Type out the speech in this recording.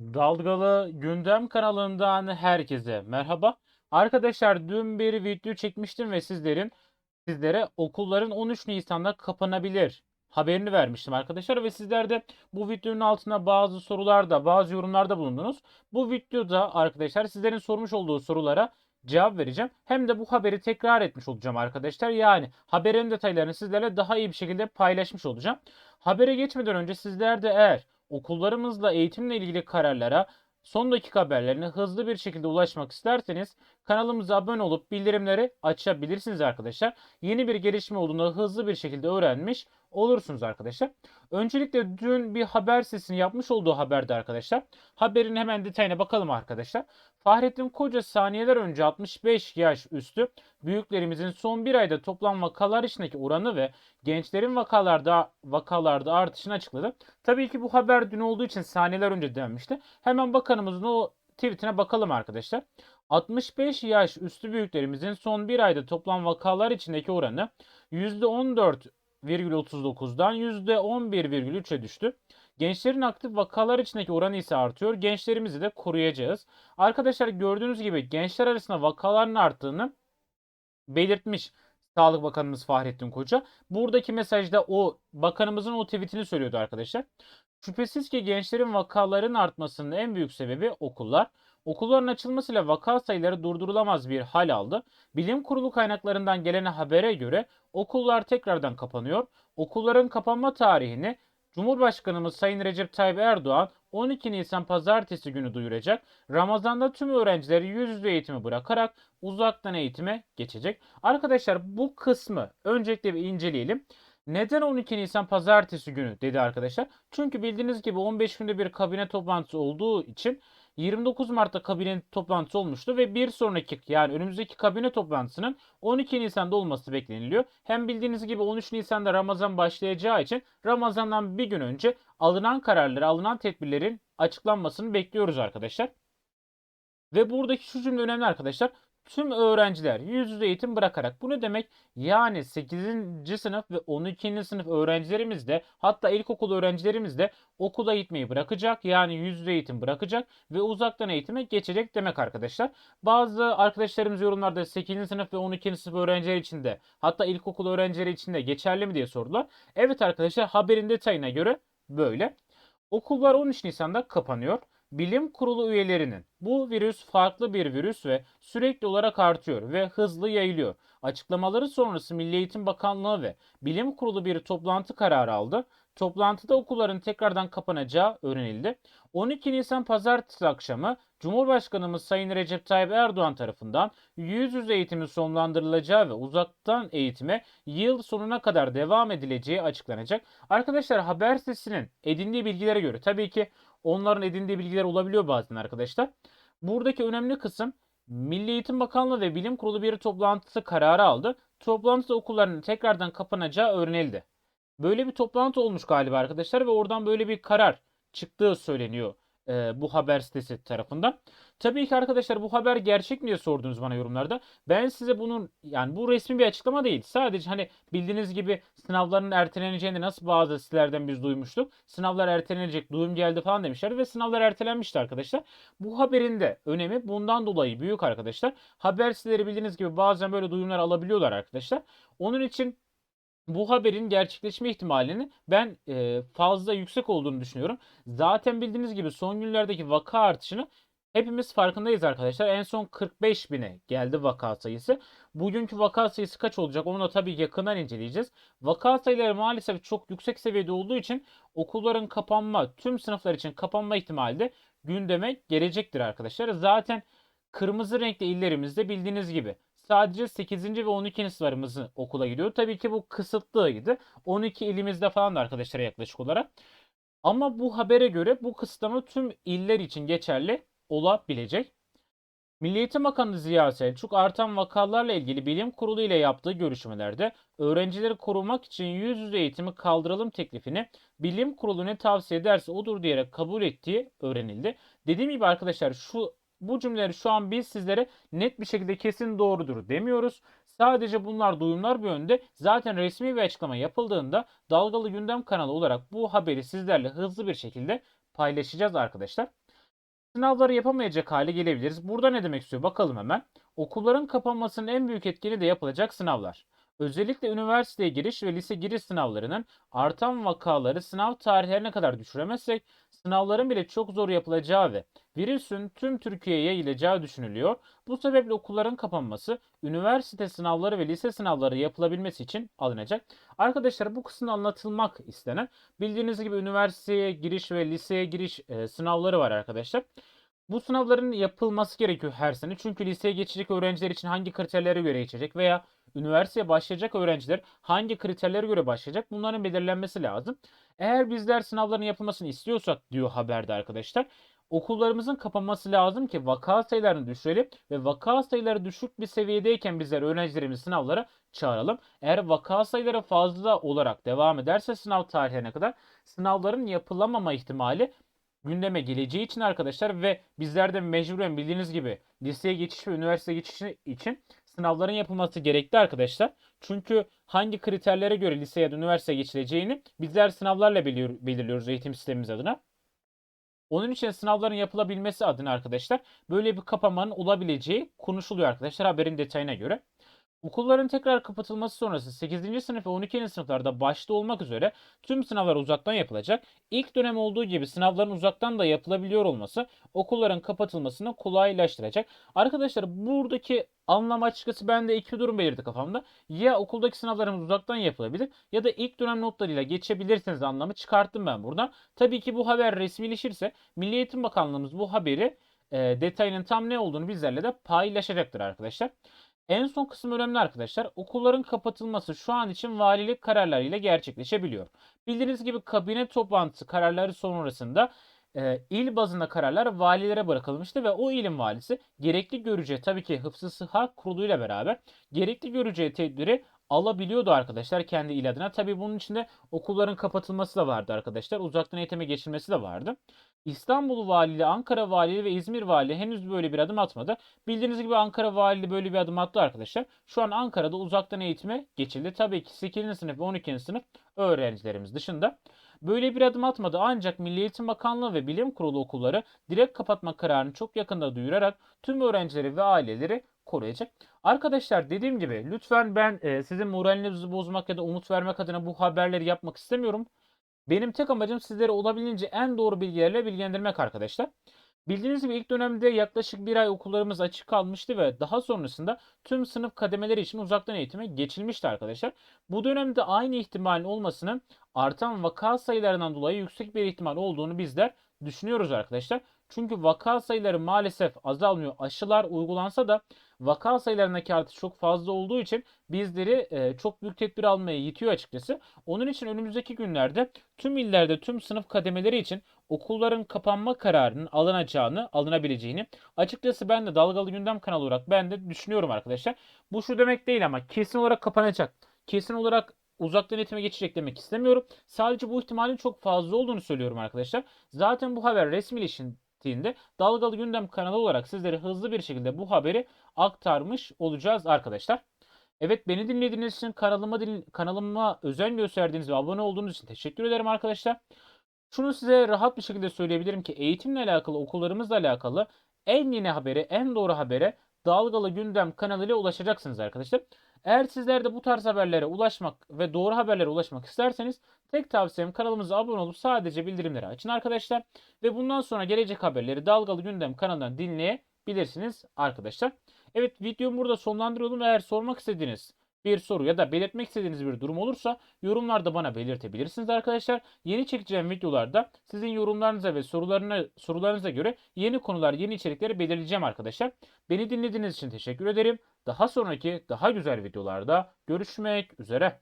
Dalgalı Gündem kanalından herkese merhaba. Arkadaşlar dün bir video çekmiştim ve sizlerin sizlere okulların 13 Nisan'da kapanabilir haberini vermiştim arkadaşlar ve sizler de bu videonun altına bazı sorularda, bazı yorumlarda bulundunuz. Bu videoda arkadaşlar sizlerin sormuş olduğu sorulara cevap vereceğim. Hem de bu haberi tekrar etmiş olacağım arkadaşlar. Yani haberin detaylarını sizlerle daha iyi bir şekilde paylaşmış olacağım. Habere geçmeden önce sizler de eğer okullarımızla eğitimle ilgili kararlara son dakika haberlerine hızlı bir şekilde ulaşmak isterseniz kanalımıza abone olup bildirimleri açabilirsiniz arkadaşlar. Yeni bir gelişme olduğunda hızlı bir şekilde öğrenmiş olursunuz arkadaşlar. Öncelikle dün bir haber sesini yapmış olduğu haberde arkadaşlar. Haberin hemen detayına bakalım arkadaşlar. Fahrettin Koca saniyeler önce 65 yaş üstü büyüklerimizin son bir ayda toplam vakalar içindeki oranı ve gençlerin vakalarda vakalarda artışını açıkladı. Tabii ki bu haber dün olduğu için saniyeler önce denmişti. Hemen bakanımızın o tweetine bakalım arkadaşlar. 65 yaş üstü büyüklerimizin son bir ayda toplam vakalar içindeki oranı %14,39'dan %11,3'e düştü. Gençlerin aktif vakalar içindeki oranı ise artıyor. Gençlerimizi de koruyacağız. Arkadaşlar gördüğünüz gibi gençler arasında vakaların arttığını belirtmiş Sağlık Bakanımız Fahrettin Koca. Buradaki mesajda o bakanımızın o tweetini söylüyordu arkadaşlar. Şüphesiz ki gençlerin vakaların artmasının en büyük sebebi okullar. Okulların açılmasıyla vaka sayıları durdurulamaz bir hal aldı. Bilim kurulu kaynaklarından gelen habere göre okullar tekrardan kapanıyor. Okulların kapanma tarihini Cumhurbaşkanımız Sayın Recep Tayyip Erdoğan 12 Nisan pazartesi günü duyuracak. Ramazan'da tüm öğrencileri yüz yüze eğitimi bırakarak uzaktan eğitime geçecek. Arkadaşlar bu kısmı öncelikle bir inceleyelim. Neden 12 Nisan pazartesi günü dedi arkadaşlar? Çünkü bildiğiniz gibi 15 günde bir kabine toplantısı olduğu için 29 Mart'ta kabine toplantısı olmuştu ve bir sonraki yani önümüzdeki kabine toplantısının 12 Nisan'da olması bekleniliyor. Hem bildiğiniz gibi 13 Nisan'da Ramazan başlayacağı için Ramazan'dan bir gün önce alınan kararları, alınan tedbirlerin açıklanmasını bekliyoruz arkadaşlar. Ve buradaki şu cümle önemli arkadaşlar. Tüm öğrenciler yüz yüze eğitim bırakarak bu ne demek? Yani 8. sınıf ve 12. sınıf öğrencilerimiz de hatta ilkokul öğrencilerimiz de okula gitmeyi bırakacak. Yani yüz yüze eğitim bırakacak ve uzaktan eğitime geçecek demek arkadaşlar. Bazı arkadaşlarımız yorumlarda 8. sınıf ve 12. sınıf öğrenciler için de hatta ilkokul öğrencileri için de geçerli mi diye sordular. Evet arkadaşlar haberin detayına göre böyle. Okullar 13 Nisan'da kapanıyor. Bilim kurulu üyelerinin bu virüs farklı bir virüs ve sürekli olarak artıyor ve hızlı yayılıyor. Açıklamaları sonrası Milli Eğitim Bakanlığı ve Bilim Kurulu bir toplantı kararı aldı. Toplantıda okulların tekrardan kapanacağı öğrenildi. 12 Nisan pazartesi akşamı Cumhurbaşkanımız Sayın Recep Tayyip Erdoğan tarafından yüz yüze eğitimin sonlandırılacağı ve uzaktan eğitime yıl sonuna kadar devam edileceği açıklanacak. Arkadaşlar haber sitesinin edindiği bilgilere göre tabii ki onların edindiği bilgiler olabiliyor bazen arkadaşlar. Buradaki önemli kısım Milli Eğitim Bakanlığı ve Bilim Kurulu bir toplantısı kararı aldı. Toplantıda okulların tekrardan kapanacağı öğrenildi. Böyle bir toplantı olmuş galiba arkadaşlar ve oradan böyle bir karar çıktığı söyleniyor e, bu haber sitesi tarafından. Tabii ki arkadaşlar bu haber gerçek mi diye sordunuz bana yorumlarda. Ben size bunun yani bu resmi bir açıklama değil. Sadece hani bildiğiniz gibi sınavların erteleneceğini nasıl bazı sitelerden biz duymuştuk. Sınavlar ertelenecek, duyum geldi falan demişler ve sınavlar ertelenmişti arkadaşlar. Bu haberin de önemi bundan dolayı büyük arkadaşlar. Haber siteleri bildiğiniz gibi bazen böyle duyumlar alabiliyorlar arkadaşlar. Onun için bu haberin gerçekleşme ihtimalini ben e, fazla yüksek olduğunu düşünüyorum. Zaten bildiğiniz gibi son günlerdeki vaka artışını hepimiz farkındayız arkadaşlar. En son 45 bine geldi vaka sayısı. Bugünkü vaka sayısı kaç olacak onu da tabii yakından inceleyeceğiz. Vaka sayıları maalesef çok yüksek seviyede olduğu için okulların kapanma, tüm sınıflar için kapanma ihtimali de gündeme gelecektir arkadaşlar. Zaten kırmızı renkli illerimizde bildiğiniz gibi sadece 8. ve 12. sınıflarımızın okula gidiyor. Tabii ki bu kısıtlıydı. 12 ilimizde falan da arkadaşlara yaklaşık olarak. Ama bu habere göre bu kısıtlama tüm iller için geçerli olabilecek. Milli Eğitim Bakanı Ziya Selçuk artan vakalarla ilgili bilim kurulu ile yaptığı görüşmelerde öğrencileri korumak için yüz yüze eğitimi kaldıralım teklifini bilim kurulu ne tavsiye ederse odur diyerek kabul ettiği öğrenildi. Dediğim gibi arkadaşlar şu bu cümleleri şu an biz sizlere net bir şekilde kesin doğrudur demiyoruz. Sadece bunlar duyumlar bir yönde. Zaten resmi bir açıklama yapıldığında Dalgalı Gündem kanalı olarak bu haberi sizlerle hızlı bir şekilde paylaşacağız arkadaşlar. sınavları yapamayacak hale gelebiliriz. Burada ne demek istiyor? Bakalım hemen. Okulların kapanmasının en büyük etkeni de yapılacak sınavlar. Özellikle üniversiteye giriş ve lise giriş sınavlarının artan vakaları sınav tarihlerine kadar düşüremezsek sınavların bile çok zor yapılacağı ve virüsün tüm Türkiye'ye yayılacağı düşünülüyor. Bu sebeple okulların kapanması üniversite sınavları ve lise sınavları yapılabilmesi için alınacak. Arkadaşlar bu kısımda anlatılmak istenen bildiğiniz gibi üniversiteye giriş ve liseye giriş e, sınavları var arkadaşlar. Bu sınavların yapılması gerekiyor her sene. Çünkü liseye geçecek öğrenciler için hangi kriterlere göre geçecek veya üniversiteye başlayacak öğrenciler hangi kriterlere göre başlayacak bunların belirlenmesi lazım. Eğer bizler sınavların yapılmasını istiyorsak diyor haberde arkadaşlar okullarımızın kapanması lazım ki vaka sayılarını düşürelim ve vaka sayıları düşük bir seviyedeyken bizler öğrencilerimizi sınavlara çağıralım. Eğer vaka sayıları fazla olarak devam ederse sınav tarihine kadar sınavların yapılamama ihtimali gündeme geleceği için arkadaşlar ve bizler de mecburen bildiğiniz gibi liseye geçiş ve üniversite geçişi için sınavların yapılması gerekli arkadaşlar. Çünkü hangi kriterlere göre liseye ya da üniversiteye geçileceğini bizler sınavlarla belirliyoruz eğitim sistemimiz adına. Onun için sınavların yapılabilmesi adına arkadaşlar böyle bir kapamanın olabileceği konuşuluyor arkadaşlar haberin detayına göre. Okulların tekrar kapatılması sonrası 8. sınıf ve 12. sınıflarda başta olmak üzere tüm sınavlar uzaktan yapılacak. İlk dönem olduğu gibi sınavların uzaktan da yapılabiliyor olması okulların kapatılmasını kolaylaştıracak. Arkadaşlar buradaki anlam açıkçası bende iki durum belirdi kafamda. Ya okuldaki sınavlarımız uzaktan yapılabilir ya da ilk dönem notlarıyla geçebilirsiniz anlamı çıkarttım ben buradan. Tabii ki bu haber resmileşirse Milli Eğitim Bakanlığımız bu haberi e, detayının tam ne olduğunu bizlerle de paylaşacaktır arkadaşlar. En son kısım önemli arkadaşlar. Okulların kapatılması şu an için valilik kararlarıyla gerçekleşebiliyor. Bildiğiniz gibi kabine toplantısı kararları sonrasında e, il bazında kararlar valilere bırakılmıştı ve o ilin valisi gerekli göreceği tabii ki Hıfzı Sıha kuruluyla beraber gerekli göreceği tedbiri alabiliyordu arkadaşlar kendi il adına. Tabii bunun içinde okulların kapatılması da vardı arkadaşlar. Uzaktan eğitime geçilmesi de vardı. İstanbul Valiliği, Ankara Valiliği ve İzmir Valiliği henüz böyle bir adım atmadı. Bildiğiniz gibi Ankara Valiliği böyle bir adım attı arkadaşlar. Şu an Ankara'da uzaktan eğitime geçildi. Tabii ki 8. sınıf ve 12. sınıf öğrencilerimiz dışında. Böyle bir adım atmadı ancak Milli Eğitim Bakanlığı ve Bilim Kurulu okulları direkt kapatma kararını çok yakında duyurarak tüm öğrencileri ve aileleri koruyacak. Arkadaşlar dediğim gibi lütfen ben e, sizin moralinizi bozmak ya da umut vermek adına bu haberleri yapmak istemiyorum. Benim tek amacım sizlere olabildiğince en doğru bilgilerle bilgilendirmek arkadaşlar. Bildiğiniz gibi ilk dönemde yaklaşık bir ay okullarımız açık kalmıştı ve daha sonrasında tüm sınıf kademeleri için uzaktan eğitime geçilmişti arkadaşlar. Bu dönemde aynı ihtimalin olmasının artan vaka sayılarından dolayı yüksek bir ihtimal olduğunu bizler düşünüyoruz arkadaşlar. Çünkü vaka sayıları maalesef azalmıyor. Aşılar uygulansa da vaka sayılarındaki artış çok fazla olduğu için bizleri e, çok büyük tedbir almaya yitiyor açıkçası. Onun için önümüzdeki günlerde tüm illerde tüm sınıf kademeleri için okulların kapanma kararının alınacağını, alınabileceğini açıkçası ben de Dalgalı Gündem kanalı olarak ben de düşünüyorum arkadaşlar. Bu şu demek değil ama kesin olarak kapanacak. Kesin olarak uzaktan eğitime geçecek demek istemiyorum. Sadece bu ihtimalin çok fazla olduğunu söylüyorum arkadaşlar. Zaten bu haber resmileştiğinde Dalgalı Gündem kanalı olarak sizlere hızlı bir şekilde bu haberi aktarmış olacağız arkadaşlar. Evet beni dinlediğiniz için kanalıma din kanalıma özen gösterdiğiniz ve abone olduğunuz için teşekkür ederim arkadaşlar. Şunu size rahat bir şekilde söyleyebilirim ki eğitimle alakalı, okullarımızla alakalı en yeni haberi, en doğru habere Dalgalı Gündem kanalıyla ulaşacaksınız arkadaşlar. Eğer sizler de bu tarz haberlere ulaşmak ve doğru haberlere ulaşmak isterseniz tek tavsiyem kanalımıza abone olup sadece bildirimleri açın arkadaşlar. Ve bundan sonra gelecek haberleri Dalgalı Gündem kanalından dinleyebilirsiniz arkadaşlar. Evet videomu burada sonlandırıyorum. Eğer sormak istediğiniz bir soru ya da belirtmek istediğiniz bir durum olursa yorumlarda bana belirtebilirsiniz arkadaşlar. Yeni çekeceğim videolarda sizin yorumlarınıza ve sorularına, sorularınıza göre yeni konular, yeni içerikleri belirleyeceğim arkadaşlar. Beni dinlediğiniz için teşekkür ederim. Daha sonraki daha güzel videolarda görüşmek üzere.